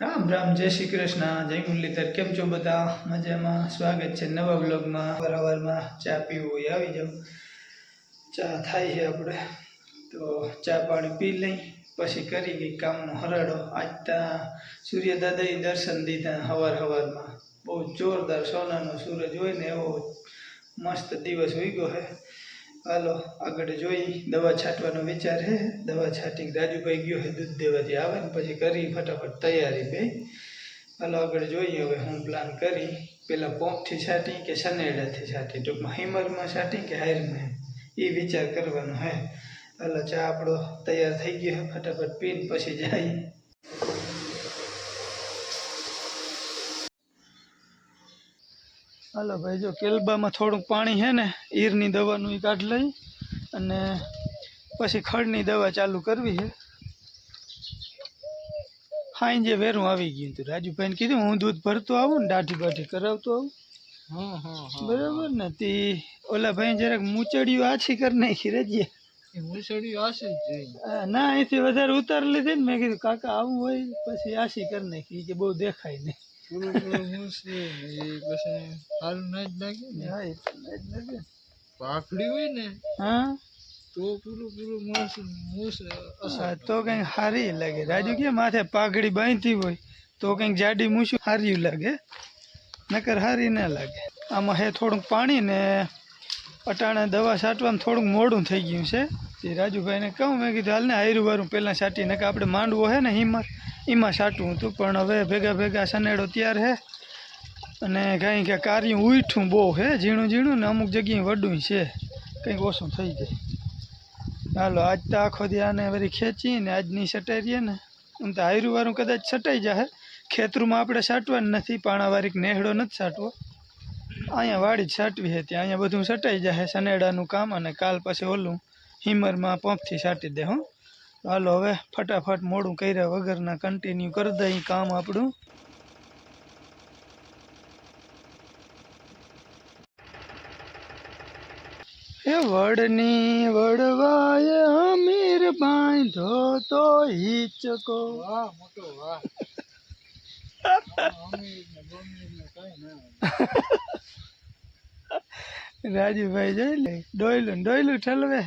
રામ રામ, જય શ્રી કૃષ્ણ, જય મુરલીધર. કેમ છો બધા? મજામાં? સ્વાગત છે નવા બ્લોગમાં બરાબરમાં ચા પીવું હોય, આવી જાઉં. ચા થાય છે આપણે. તો ચા પાણી પી લઈ, પછી કરી ગઈ કામનો હરાડો આજ ત્યાં સૂર્યદાદાએ દર્શન દીધા હવાર હવારમાં. બહુ જોરદાર સોનાનો સૂરજ હોય ને, એવો મસ્ત દિવસ ઉગ્યો છે. હાલો, આગળ જોઈ, દવા છાંટવાનો વિચાર છે દવા છાંટી રાજુભાઈ ગયો છે દૂધ દેવાથી આવે ને પછી કરી ફટાફટ તૈયારી બે. હાલો, આગળ જોઈએ હવે હું પ્લાન કરી. પેલા પોંપથી છાંટી કે સનેડાથી છાંટી? ટૂંકમાં હિમરમાં છાંટી કે હાયરમાં એ વિચાર કરવાનો હે. હાલો, ચા આપણો તૈયાર થઈ ગયો ફટાફટ પીને પછી જાય. હાલો ભાઈ જો કેલબામાં થોડુંક પાણી છે ને ઈરની દવાનું એ કાઢ લઈ અને પછી ખડની દવા ચાલુ કરવી છે. હાઈ જે વેરું આવી ગયું હતું રાજુભાઈને કીધું હું દૂધ ભરતો આવું ને દાઢી બાઢી કરાવતો આવું. બરાબર ને તે ઓલા ભાઈ જરાક મૂચડિયું આછી કરી નાખી રજીએ ના અહીંથી વધારે ઉતાર લીધી ને મેં કીધું કાકા આવું હોય પછી આશી કરી નાખી કે બહુ દેખાય નહીં. હા, એ તો ના જ લાગે. પાકડી હોય ને હા તો પૂરું પૂરું માસ મૂસ તો કંઈક સારી લાગે રાજુ કે માથે પાઘડી બાંધતી હોય તો કંઈક જાડી મૂછું સારી લાગે નકર સારી ના લાગે આમાં હે થોડુંક પાણી ને અટાણે દવા છાંટવામાં થોડુંક મોડું થઈ ગયું છે તે રાજુભાઈને કહું મેં કીધું હાલ ને આયરું વારું પહેલાં છાંટી નકર આપણે માંડવો હે ને હિમર એમાં છાંટવું હતું, પણ હવે ભેગા ભેગા સનેડો તૈયાર છે. અને કાંઈ કે કાર્યું ઉઠું બહુ હે ઝીણું ઝીણું ને અમુક જગ્યાએ વડું છે. કંઈક ઓછું થઈ જાય. હાલો, આજ તો આખો દી આને વળી ને આજની સટારીએ ને. આમ તો હાયરું કદાચ છટાઈ જાય ખેતરમાં આપણે છાંટવાનું નથી પાણાવારીક નેહડો નથી સાટવો અહીંયા વાડી જ છાંટવી હતી અહીંયા બધું છટાઈ જાય સનેડાનું કામ અને કાલ પછી ઓલું હિમરમાં પંપથી છાંટી દે, હો. હાલો હવે ફટાફટ મોડું કર્યા વગરના કન્ટિન્યુ કરી દઈ કામ આપણું. એ વડની વડવાય અમીર બાંધો તો હિચકો. વાહ મોટો વાહ. રાજુભાઈ જોઈ લે ડોયલું ડોયલું ઠલવે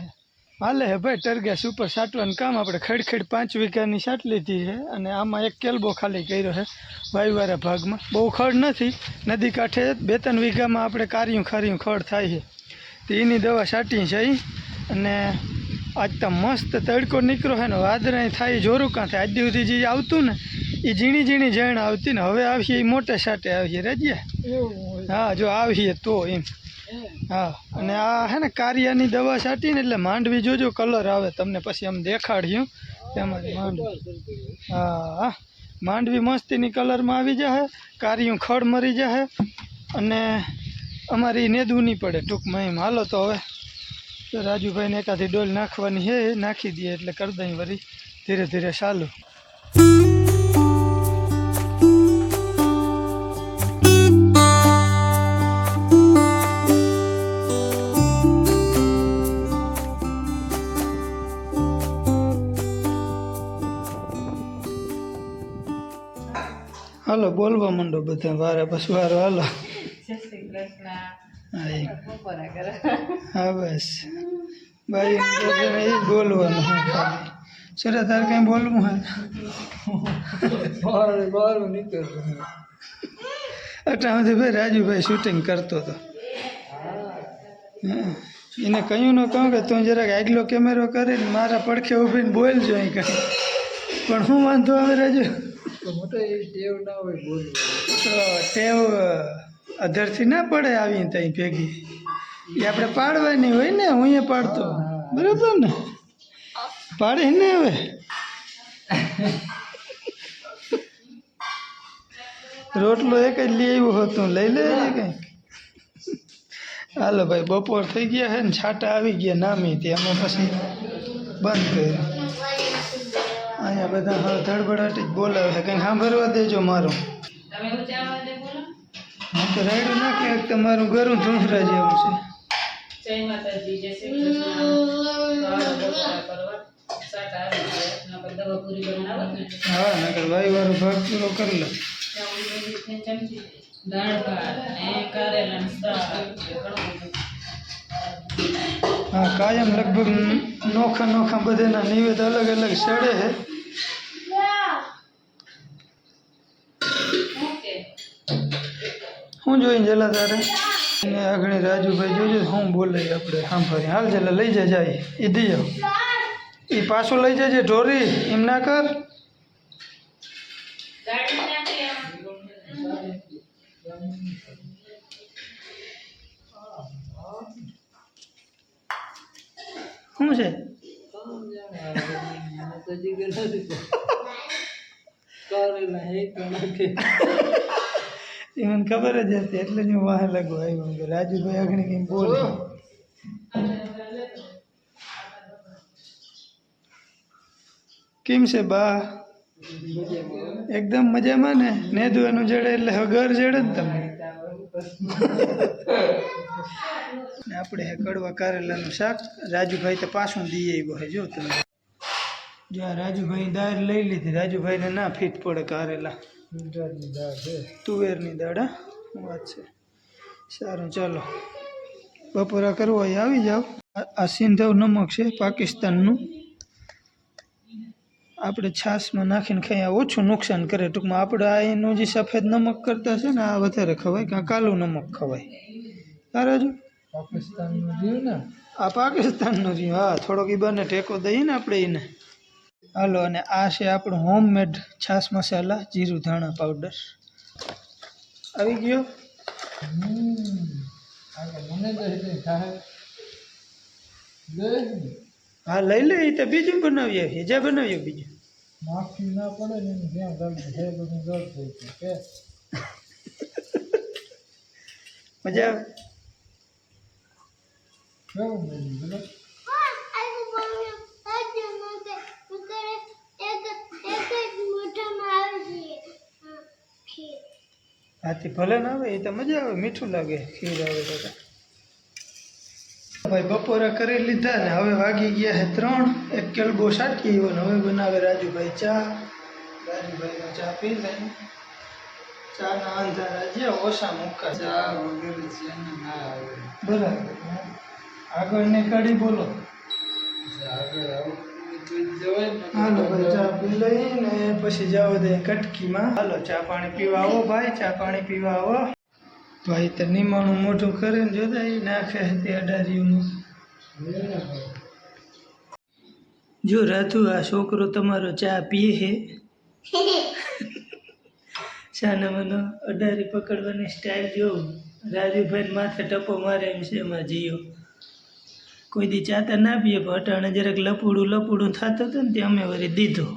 હાલે હે ભાઈ ટરગા સુપર સાટવાનું કામ આપણે ખડખડ પાંચ વીઘાની સાટ લીધી છે અને આમાં એક કેલબો ખાલી કર્યો છે વાયુવાળા ભાગમાં. બહુ ખડ નથી નદી કાંઠે બે ત્રણ વીઘામાં આપણે કાર્યું ખાર્યું ખડ થાય છે. તો એની દવા છાંટી છે અને આજ તો મસ્ત તડકો નીકળ્યો છે ને વાદળા થાય જોરું કાં થાય? આજ સુધી જે આવતું ને એ ઝીણી ઝીણી જણ આવતી ને હવે આવીએ એ મોટે સાટે આવીએ રજ્યા? હા જો આવીએ તો એમ. હા, અને આ હે ને કારિયાની દવા છાંટીને એટલે માંડવી જોજો કલર આવે, તમને પછી આમ દેખાડ્યું. તેમાં માંડવી. હા હા. માંડવી મસ્તીની કલરમાં આવી જશે કારિયું ખડ મરી જશે અને અમારી નેદવું નહીં પડે ટૂંકમાં એમ. હાલો તો હવે રાજુભાઈને એકાદી ડોલ નાખવાની છે નાખી દઈએ એટલે કરી દઈ વળી ધીરે ધીરે ચાલુ. હાલો બોલવા માંડો બધા વારે બસ વારો હાલો હા હા બસ ભાઈ એ જ બોલવાનું ખાલી તારે કઈ બોલવું હોય બહાર બહાર નીકળતું અટામાંથી ભાઈ રાજુભાઈ શૂટિંગ કરતો હતો. એને કહ્યું ન કહું કે તું જરાક આગલો કેમેરો કરીને મારા પડખે ઊભીને બોલજો અહીં કંઈ પણ હું વાંધો આવે રાજુ મોટા એ ટેવ ના હોય બોલવું તો ટેવ અધરથી ના પડે આવી ત્યાં ભેગી. એ આપણે પાડવાની હોય ને હું એ પાડતો. બરાબર ને? પાડે ને હવે? રોટલો એક જ લઈ આવ્યો હતો. લઈ લે કંઈ. હાલો ભાઈ બપોર થઈ ગયા છે ને છાટા આવી ગયા નામી. ત્યાં પછી બંધ કર્યું. અહીંયા બધા હા ધડબડાટી જ બોલાવે છે. કંઈ સાંભળવા દેજો મારું. હું તો રાયડું નાખી એક મારું ઘરું ધૂંસરા જેવું છે. જય માતાજી શ્રી કૃષ્ણ. હા નકર વાય વાળો ભાગ પૂરો કરી લે. દાળ ભાત ને શાક કાયમ લગભગ નોખા નોખા બધાના નિવેદ અલગ અલગ સડે છે. હું જોઈને જલા તારે? એને આગળ રાજુભાઈ જોજો હું બોલે આપણે સાંભળી હાલ જલા લઈ જા જાય એ દી જાઓ. એ પાછું લઈ જજે ઢોરી એમ ના કર. ગાડી નાખી આમ. શું છે. મને તો એ ખબર જ હતી, એટલે જ હું વાહ લાગુ આવ્યો. કે રાજુભાઈ આગળ કંઈક બોલ. કેમ છે બા? એકદમ મજામાં ને? નેદવાનું જડે એટલે હવે ઘર જડે ને તમને. આપણે કડવા કારેલાનું શાક રાજુભાઈ તો પાછું દઈ આવ્યો હે, જો તમે. જો રાજુભાઈ દાળ લઈ લીધી. રાજુભાઈને ના ફીટ પડે કારેલા. ગુજરાતની દાળ છે. તુવેરની દાળ હા? વાત છે. સારું ચાલો. બપોરા કરવા આવી જાઓ. આ- સિંધવ નમક છે પાકિસ્તાનનું. આપણે છાશમાં નાખીને ખાઈએ ઓછું નુકસાન કરે. ટૂંકમાં આપણે આ એનું જે સફેદ નમક કરતા છે ને આ વધારે ખવાય કાં કાલું નમક ખવાય. તારે જો પાકિસ્તાનનું રહ્યું ને? આ પાકિસ્તાનનું રહ્યું હા થોડોક એ બને ટેકો દઈએ ને આપણે એને. હાલો, અને આ છે આપણું હોમમેડ છાશ મસાલા, જીરું ધાણા પાવડર આવી ગયો? હા, લઈ લે તો બીજું બનાવીએ જ્યાં બનાવીએ બીજું. માફી ના પડે ને જ્યાં ધ્યાન છે બધું ગળ થઈ કે મજા આવે હાથી ભલે ના આવે એ તો મજા આવે મીઠું લાગે ખીર આવે તો. ભાઈ બપોરા કરી લીધા ને હવે વાગી ગયા છે ત્રણ. એક કેલબો સાટકી આવ્યો ને હવે બનાવે રાજુભાઈ ચા. રાજુભાઈનો ચા પી લઈ ચા ના અંધારા જે ઓછા મૂકા. ચા વગેરે છે ના આવે. બરાબર કડી બોલો. આગળ આવું. હાલો ભાઈ ચા પી લઈ ને પછી જાવ દે કટકીમાં. હાલો ચા પાણી પીવા આવો ભાઈ ચા પાણી પીવા આવો. ભાઈ તો નિમાણું મોઢું કરીને જોતા એ નાખે તે અડારીઓનું. જો રાધુ આ છોકરો તમારો ચા પીએ હે? શાના મનો અડારી પકડવાની સ્ટાઇલ જોઉં રાજુભાઈ માથે ટપો મારે એમ છે એમાં જીઓ કોઈ દી ચાતા ના પીએ અટાણે જરાક લપુડું લપુડું થતું હતું ને તે અમે વળી દીધો.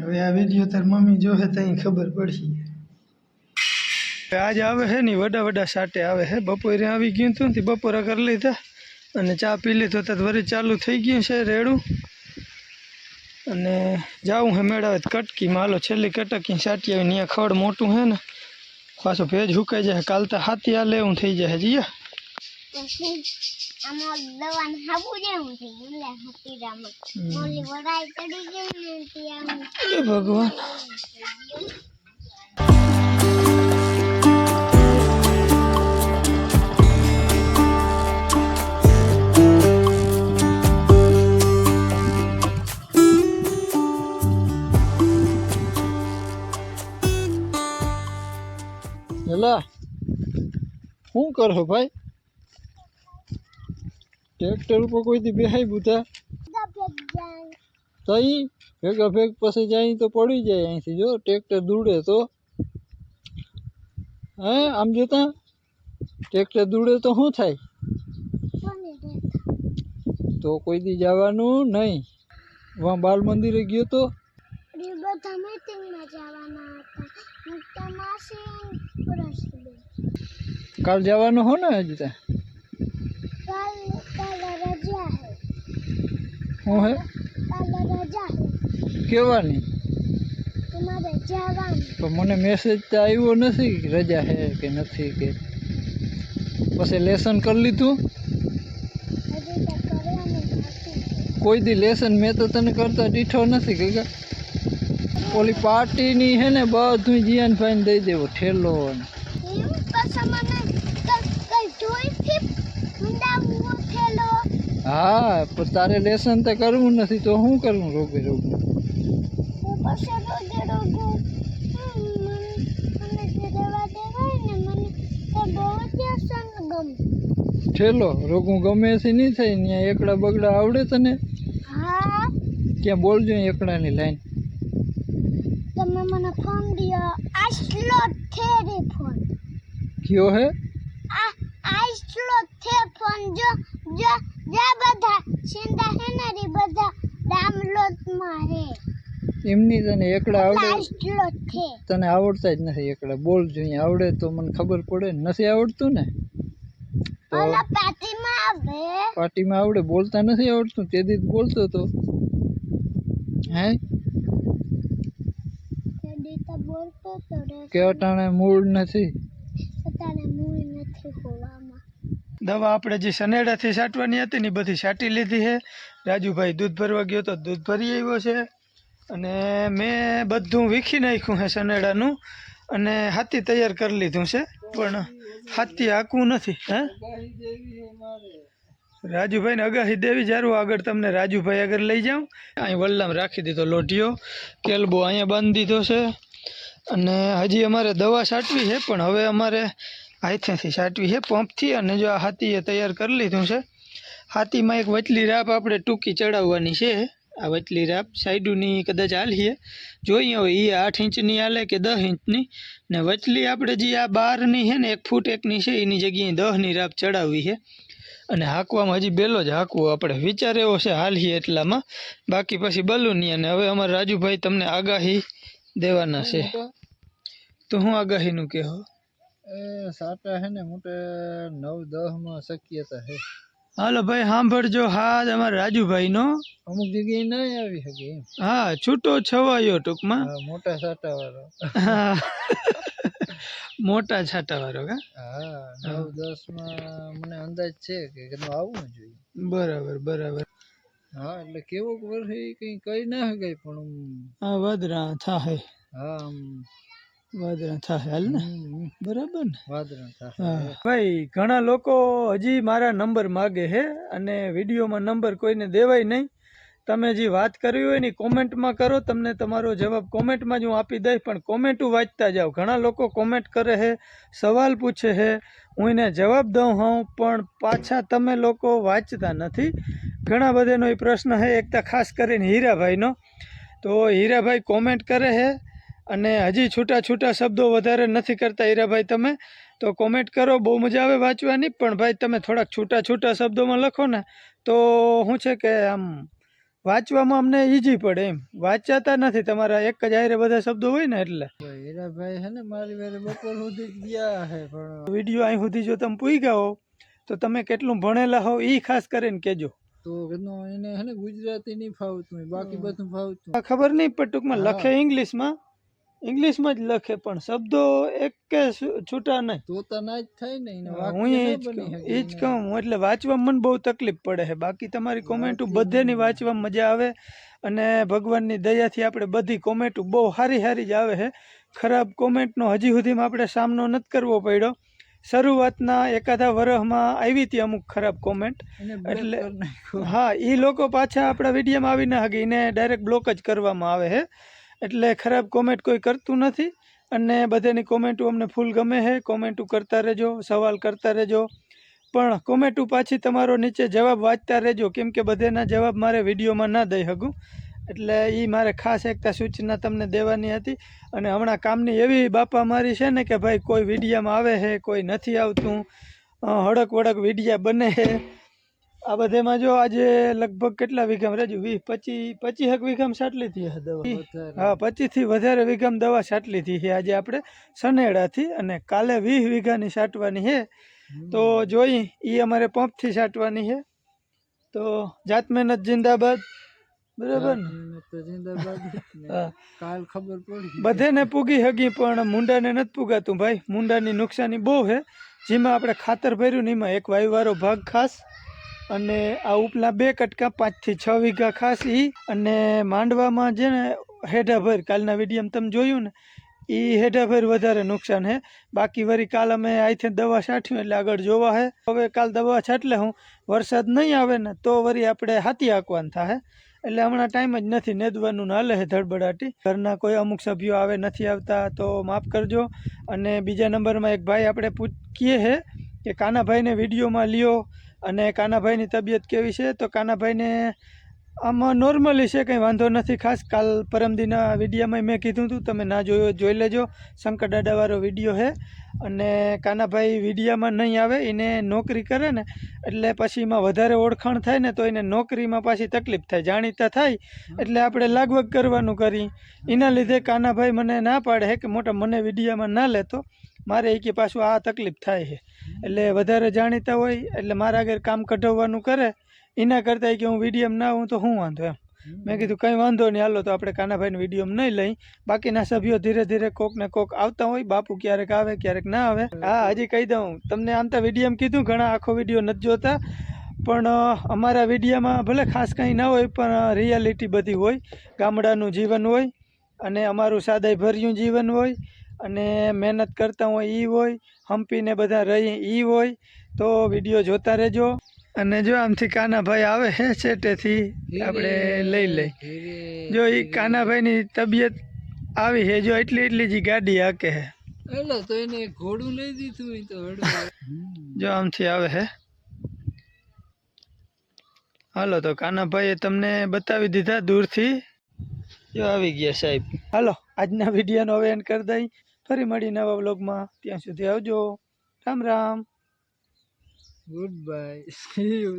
હવે આ વીડિયો તાર મમ્મી જોશે તો ખબર પડશે. આજે આવે હે ને, વડા વડા સાટે આવે હે. બપોરે આવી ગયું હતું ને બપોરા કરી લીધા અને ચા પી લીધો તો વળી ચાલુ થઈ ગયું છે રેડું. અને જાવું હે મેળાવે તો માલો છેલ્લી કટકી સાટી આવી ત્યાં ખડ મોટું હે ને પાછો ભેજ હુકાઈ જાય કાલ તો હાથી આ એવું થઈ જાય જીયા આમાં એલા શું કરો ભાઈ ટ્રેક્ટર ઉપર કોઈથી બેહાઈ બુતા તઈ ભેગા ભેગ પછી જાય તો પડી જાય અહીંથી જો ટ્રેક્ટર દૂડે તો હે આમ જોતા ટ્રેક્ટર દૂડે તો શું થાય તો કોઈ દી જવાનું નહીં વાં બાલ મંદિરે ગયો તો બધા મીટિંગમાં જવાના હતા મુક્તા માસી પુરસ્કાર કાલ જવાનું હો ને હજી ત્યાં? હે હે? પણ મને મેસેજ તો આવ્યો નથી રજા હે કે નથી કે. પછી લેસન કરી લીધું? કોઈ દી લેસન મેં તો તને કરતા દીઠો નથી કે ઓલી પાર્ટીની હે ને બધું જીયાનભાઈને દઈ દેવો ઠેલો હા પણ તારે લેસન તો કરવું નથી તો શું કરવું રોગે રોગે ઠેલો રોગું ગમે છે નહીં થાય ત્યાં એકડા બગડા આવડે તને? ક્યાં બોલજો એકડાની લાઈન તમે મને ફોન કયો હે? આ આટલો થે ફોન જો જો જે બધા સિંધા હે ને રી બધા ડાઉનલોડમાં હે એમની તને એકલા આવડે? તને આવડતા જ નથી એકલા બોલજો જોઈએ આવડે તો મને ખબર પડે. નથી આવડતું ને? પાર્ટીમાં આવડે. બોલતા નથી આવડતું. તે દી બોલતો તો. હે? કે અટાણે મૂળ નથી? પોતાને મૂળ નથી હોવામાં. દવા આપણે જે સનેડાથી છાંટવાની હતી ને બધી છાંટી લીધી છે. રાજુભાઈ દૂધ ભરવા ગયો તો દૂધ ભરી આવ્યો છે. અને મેં બધું વીખી નાખ્યું છે સનેડાનું અને હાથી તૈયાર કરી લીધું છે. પણ હાથી હાંકવું નથી હે? રાજુભાઈને અગાહી દેવી જારું. આગળ તમને રાજુભાઈ આગળ લઈ જાઉં. અહીં વલ્લામ રાખી દીધો લોઢિયો. કેલબો અહીંયા બાંધી દીધો છે. અને હજી અમારે દવા છાંટવી છે, પણ હવે અમારે હાથેથી છાંટવી છે, પંપથી. અને જો આ હાથીએ તૈયાર કરી લીધું છે, હાથીમાં એક વચલી રાપ આપણે ટૂંકી ચડાવવાની છે. આ વચલી રાપ સાઈડુની કદાચ હાલીએ. જોઈએ હવે એ આઠ ઇંચની હાલે કે દસ ઇંચની? ને વચલી આપણે જે આ બારની છે ને, એક ફૂટ એકની છે, એની જગ્યાએ દસની રાપ ચડાવવી છે. અને હાંકવામાં હજી બેલો જ હાંકવો આપણે વિચાર એવો છે, હાલીએ એટલામાં. બાકી પછી બલુની અને હવે અમારા રાજુભાઈ તમને આગાહી દેવાના છે. તો હું આગાહીનું કહેવો એ સાટા હે ને મોટે નવ દહમાં શક્યતા હે. હાલો ભાઈ સાંભળજો. હા જ અમારા રાજુભાઈનો અમુક જગ્યાએ નહીં આવી શકે એમ. હા છૂટો છવાયો ટૂંકમાં. હા મોટા સાટા વાળો હા. મોટા છાંટાવાળો કા? હા નવ દસમાં મને અંદાજ છે કે કીધું આવવું જોઈએ. બરાબર બરાબર. હા એટલે કેવોક વર્ષે કઈ કહી ના શકાય પણ આમ, હા વધરા થાય હા આમ વાદરા થાય હાલ ને? બરાબર ને? થાય ભાઈ ઘણા લોકો હજી મારા નંબર માગે છે અને વિડીયોમાં નંબર કોઈને દેવાય નહીં. તમે જે વાત કરવી હોય ને કોમેન્ટમાં કરો તમને તમારો જવાબ કોમેન્ટમાં જ હું આપી દઈશ પણ કોમેન્ટું વાંચતા જાઓ ઘણા લોકો કોમેન્ટ કરે છે સવાલ પૂછે છે હું એને જવાબ દઉં હું પણ પાછા તમે લોકો વાંચતા નથી. ઘણા બધાનો એ પ્રશ્ન છે એકતા ખાસ કરીને હીરાભાઈનો. તો હીરાભાઈ કોમેન્ટ કરે છે અને હજી છૂટા છૂટા શબ્દો વધારે નથી કરતા હીરાભાઈ તમે. તો કોમેન્ટ કરો બહુ મજા આવે વાંચવાની પણ ભાઈ તમે થોડાક છૂટા છૂટા શબ્દોમાં લખો ને તો શું છે કે આમ વાંચવામાં અમને ઈઝી પડે એમ. વાંચાતા નથી તમારા એક જ આયરે બધા શબ્દો હોય ને એટલે. ભાઈ હીરાભાઈ હે ને મારી વેરે બપોર સુધી ગયા હે પણ વીડિયો અહીં સુધી જો તમે પૂઈ ગયા હો તો તમે કેટલું ભણેલા હો એ ખાસ કરીને કહેજો. તો એને હે ને ગુજરાતી નહીં ફાવતું બાકી બધું ફાવતું ખબર નહીં પણ ટૂંકમાં લખે ઇંગ્લિશમાં ઇંગ્લિશમાં જ લખે પણ શબ્દો એક કે છૂટા નહીં. તોતા ના જ થાય ને હા, એ જ કહું એટલે વાંચવામાં મને બહુ તકલીફ પડે છે. બાકી તમારી કોમેન્ટો બધેની વાંચવામાં મજા આવે અને ભગવાનની દયાથી આપણે બધી કોમેન્ટો બહુ સારી સારી જ આવે છે. ખરાબ કોમેન્ટનો હજી સુધીમાં આપણે સામનો નથી કરવો પડ્યો. શરૂઆતના એકાદા વરહમાં આવી હતી અમુક ખરાબ કોમેન્ટ. એટલે- હા એ લોકો પાછા આપણા વિડીયોમાં આવીને હગીને ડાયરેક્ટ બ્લોક જ કરવામાં આવે છે. એટલે ખરાબ કોમેન્ટ કોઈ કરતું નથી. અને બધાની કોમેન્ટો અમને ફૂલ ગમે છે કોમેન્ટો કરતા રહેજો, સવાલ કરતા રહેજો. પણ કોમેન્ટો પાછી તમારો નીચે જવાબ વાંચતા રહેજો. કેમ કે બધાના જવાબ મારે વિડીયોમાં ના દઈ શકું એટલે એ મારે ખાસ એકતા સૂચના તમને દેવાની હતી. અને હમણાં કામની એવી બાપા મારી છે ને કે ભાઈ કોઈ વિડીયામાં આવે છે કોઈ નથી આવતું. હડક વડક વિડીયા બને છે આ બધેમાં જો આજે લગભગ કેટલા વીઘામાં રહેજો? વીસ પચીસ પચીસ એક વિઘમ સાટલી હતી દવા. હા પચીસથી વધારે વીઘામાં દવા સાટલી થઈ છે આજે આપણે સનેડાથી અને કાલે વીસ વીઘાની સાટવાની છે તો જોઈ એ અમારે પંપથી સાટવાની છે તો જાત મહેનત જિંદાબાદ. બરાબર કાલ ખબર પડી. બધેને પૂગી હગી પણ મુંડાને નથી પૂગાતું ભાઈ. મુંડાની નુકસાની બહુ છે જેમાં આપણે ખાતર ભર્યું ને એમાં એક વાયુવાળો ભાગ ખાસ. અને આ ઉપલા બે કટકા પાંચથી છ વીઘા ખાસી અને માંડવામાં છે ને હેઢાભર કાલના વિડીયોમાં તમે જોયું ને એ હેઢાભર વધારે નુકસાન છે બાકી વળી કાલ અમે અહીંથી દવા છાંટ્યું એટલે આગળ જોવા હે. હવે કાલ દવા છાંટલે હું, વરસાદ નહીં આવે ને, તો વળી આપણે હાથી આંકવાનું થાય એટલે હમણાં ટાઈમ જ નથી, નેદવાનું હાલે છે ધડબડાટી. ઘરના કોઈ અમુક સભ્યો આવે નથી આવતા, તો માફ કરજો. અને બીજા નંબરમાં એક ભાઈ આપણે પૂછીએ છે કે કાનાભાઈને વિડીયોમાં લ્યો અને કાનાભાઈની તબિયત કેવી છે? તો કાનાભાઈને આમાં નોર્મલી છે, કંઈ વાંધો નથી. ખાસ કાલ પરમદીના વિડીયામાં મેં કીધું હતું તમે ના જોયો જોઈ લેજો. શંકર દાદાવાળો વીડિયો છે અને કાનાભાઈ વિડીયામાં નહીં આવે, એને નોકરી કરે ને, એટલે પછી એમાં વધારે ઓળખાણ થાય ને, તો એને નોકરીમાં પાછી તકલીફ થાય, જાણીતા થાય. એટલે આપણે લાગવગ કરવાનું કરી. એના લીધે કાનાભાઈ મને ના પાડે કે મોટા મને વિડીયામાં ના લેતો. મારે એ કે પાછું આ તકલીફ થાય છે. એટલે વધારે જાણીતા હોય, એટલે મારા આગળ કામ કઢાવવાનું કરે, એના કરતાં કે હું વિડીયમ ના આવું તો શું વાંધો એમ. મેં કીધું કંઈ વાંધો નહીં, હાલો તો આપણે કાનાભાઈને વીડિયો નહીં લઈ. બાકીના સભ્યો ધીરે ધીરે કોક ને કોક આવતા હોય, બાપુ ક્યારેક આવે, ક્યારેક ના આવે. હા, હજી કહી દઉં, તમને આમ તો વિડીયોમાં કીધું, ઘણા આખો વીડિયો નથી જોતા. પણ અમારા વિડીયામાં ભલે ખાસ કંઈ ના હોય, પણ રિયાલિટી બધી હોય. ગામડાનું જીવન હોય, અને અમારું સાદાઈ ભર્યું જીવન હોય. અને મહેનત કરતા હોય એ હોય હંપીને બધા રહી એ હોય તો વીડિયો જોતા રહેજો. અને જો આમથી કાનાભાઈ આવે હે છેટેથી આપણે લઈ લઈ. જો એ કાનાભાઈની તબિયત આવી છે જો એટલી એટલી જ ગાડી હાકે હે. એટલે તો એને ઘોડું લઈ દીધું તો જો આમથી આવે હે. હાલો તો કાનાભાઈએ તમને બતાવી દીધા દૂરથી. જો આવી ગયા સાહેબ. હાલો આજના વિડીયોનો હવે એન્ડ કરી દઈ. ફરી મળી નવા બ્લોગમાં ત્યાં સુધી આવજો. Ram Ram. Good bye see you